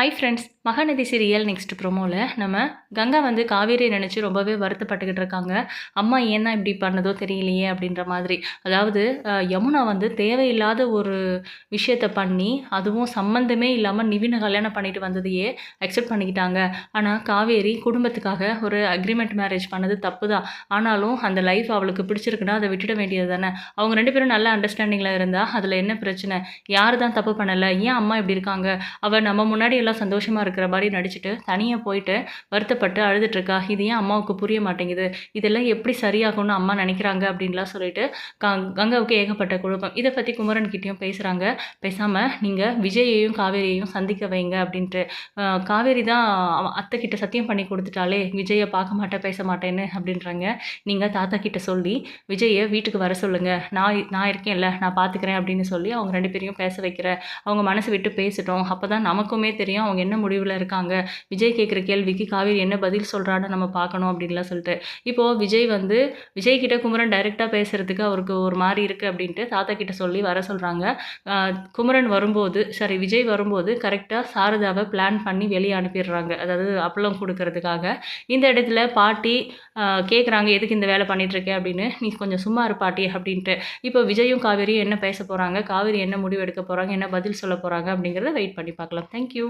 Hi friends Mahanadhi serial next ப்ரோமோவில் நம்ம கங்கா வந்து காவேரி நினச்சி ரொம்பவே வருத்தப்பட்டுக்கிட்டு இருக்காங்க. அம்மா ஏன் தான் இப்படி பண்ணதோ தெரியலையே அப்படின்ற மாதிரி. அதாவது யமுனா வந்து தேவையில்லாத ஒரு விஷயத்த பண்ணி அதுவும் சம்மந்தமே இல்லாமல் நிவினை கல்யாணம் பண்ணிட்டு வந்ததையே அக்செப்ட் பண்ணிக்கிட்டாங்க. ஆனால் காவேரி குடும்பத்துக்காக ஒரு அக்ரிமெண்ட் மேரேஜ் பண்ணது தப்பு தான் ஆனாலும் அந்த லைஃப் அவளுக்கு பிடிச்சிருக்குன்னா அதை விட்டுட வேண்டியது தானே. அவங்க ரெண்டு பேரும் நல்ல அண்டர்ஸ்டாண்டிங்கில் இருந்தால் அதில் என்ன பிரச்சனை? யார் தான் தப்பு பண்ணலை? ஏன் அம்மா இப்படி இருக்காங்க? அவள் நம்ம முன்னாடி எல்லாம் சந்தோஷமாக இருக்கிற மாதிரி நடிச்சுட்டு தனியாக போயிட்டு வருத்தப்பட்டு அழுதுட்டுருக்கா. இது ஏன் அம்மாவுக்கு புரிய மாட்டேங்குது? இதெல்லாம் எப்படி சரியாகும்னு அம்மா நினைக்கிறாங்க அப்படின்லாம் சொல்லிட்டு கங்காவுக்கு ஏகப்பட்ட குழப்பம். இதை பற்றி குமரன் கிட்டேயும் பேசுகிறாங்க பேசாமல் நீங்கள் விஜயையும் காவேரியையும் சந்திக்க வைங்க அப்படின்ட்டு. காவேரி தான் அத்தைக்கிட்ட அத்தை கிட்ட சத்தியம் பண்ணி கொடுத்துட்டாலே விஜயை பார்க்க மாட்டேன் பேச மாட்டேன்னு அப்படின்றாங்க. நீங்கள் தாத்தா கிட்ட சொல்லி விஜயை வீட்டுக்கு வர சொல்லுங்கள் நான் நான் இருக்கேன்ல நான் பார்த்துக்கிறேன் அப்படின்னு சொல்லி அவங்க ரெண்டு பேரையும் பேச வைக்கிறேன் அவங்க மனசு விட்டு பேசிட்டோம். அப்போ தான் நமக்குமே தெரியும். அவங்க என்ன முடிவில் இருக்காங்க? விஜய் கேட்குற கேள்விக்கு காவேரி என்ன பதில் சொல்கிறான்னு நம்ம பார்க்கணும் அப்படின்லாம் சொல்லிட்டு. இப்போது விஜய் வந்து விஜய் கிட்ட குமரன் டைரெக்டாக பேசுகிறதுக்கு அவருக்கு ஒரு மாதிரி இருக்குது அப்படின்ட்டு தாத்தா கிட்ட சொல்லி வர சொல்கிறாங்க குமரன் வரும்போது சாரி விஜய் வரும்போது கரெக்டாக சாரதாவை பிளான் பண்ணி வெளியே அனுப்பிடுறாங்க. அதாவது அப்பளம் கொடுக்கறதுக்காக. இந்த இடத்துல பாட்டி கேட்குறாங்க எதுக்கு இந்த வேலை பண்ணிகிட்ருக்கேன் அப்படின்னு. நீ கொஞ்சம் சும்மா இரு பாட்டி அப்படின்ட்டு. இப்போ விஜயும் காவேரியும் என்ன பேச போகிறாங்க காவேரி என்ன முடிவு எடுக்க போகிறாங்க என்ன பதில் சொல்ல போகிறாங்க அப்படிங்கிறத வெயிட் பண்ணி பார்க்கலாம். தேங்க்யூ